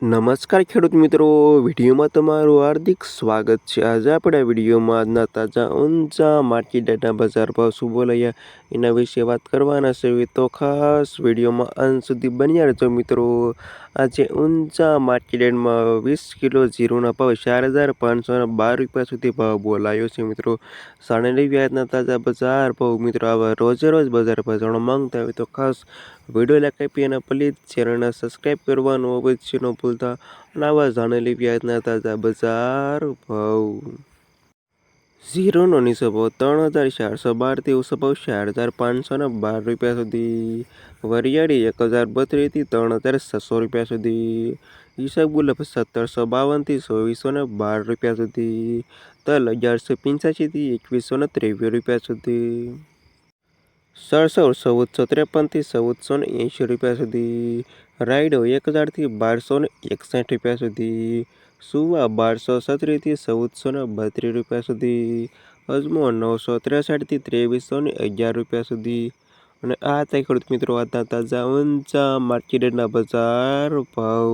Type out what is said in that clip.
નમસ્કાર ખેડૂત મિત્રો, વિડીયોમાં તમારું હાર્દિક સ્વાગત છે. આજે આપણે વિડીયોમાં આજના તાજા, ઊંચા માર્કેટના બજાર ભાવ શું બોલાયા એના વિશે વાત કરવાના છે. તો ખાસ વિડીયોમાં અંત સુધી બન્યા રહેજો મિત્રો. આજે ઊંચા માર્કેટમાં વીસ કિલો જીરોના ભાવ ચાર હજાર પાંચસો બાર રૂપિયા સુધી ભાવ બોલાયો છે મિત્રો. સાણેલી વ્યાજના તાજા બજાર ભાવ મિત્રો, આવા રોજે રોજ બજાર ભાવ જાણવા માંગતા હોય તો ખાસ વીડિયો લાઈક આપી અને પ્લીઝ ચેનલને સબસ્ક્રાઈબ કરવાનું અવશ્ય ન ભૂલતા અને આવા જાણેલી વ્યાજના તાજા બજાર ભાવ. ઝીરોનો નીચો ત્રણ હજાર ચારસો બારથી ભાવ ચાર હજાર પાંચસો બાર રૂપિયા સુધી. વરિયાળી એક હજાર બત્રીસથી ત્રણ હજાર છસો રૂપિયા સુધી. હિસાબ ગુલાબ સત્તરસો બાવનથી ચોવીસો ને બાર રૂપિયા સુધી. તલ અગિયારસો પંચ્યાસીથી એકવીસો ને ત્રેવીસ રૂપિયા સુધી. સરસવ ચૌદસો ત્રેપનથી ચૌદસો ને એંશી રૂપિયા સુધી. રાયડો એક હજારથી બારસો ને એકસઠ રૂપિયા સુધી. સુવા બારસો સત્રીસથી ચૌદસો ને બત્રીસ રૂપિયા સુધી. અજમો નવસો ત્રેસઠથી ત્રેવીસો ને અગિયાર રૂપિયા સુધી. અને આ હતા ખેડૂત મિત્રો આજના તાજા ઊંચા માર્કેટના બજાર ભાવ.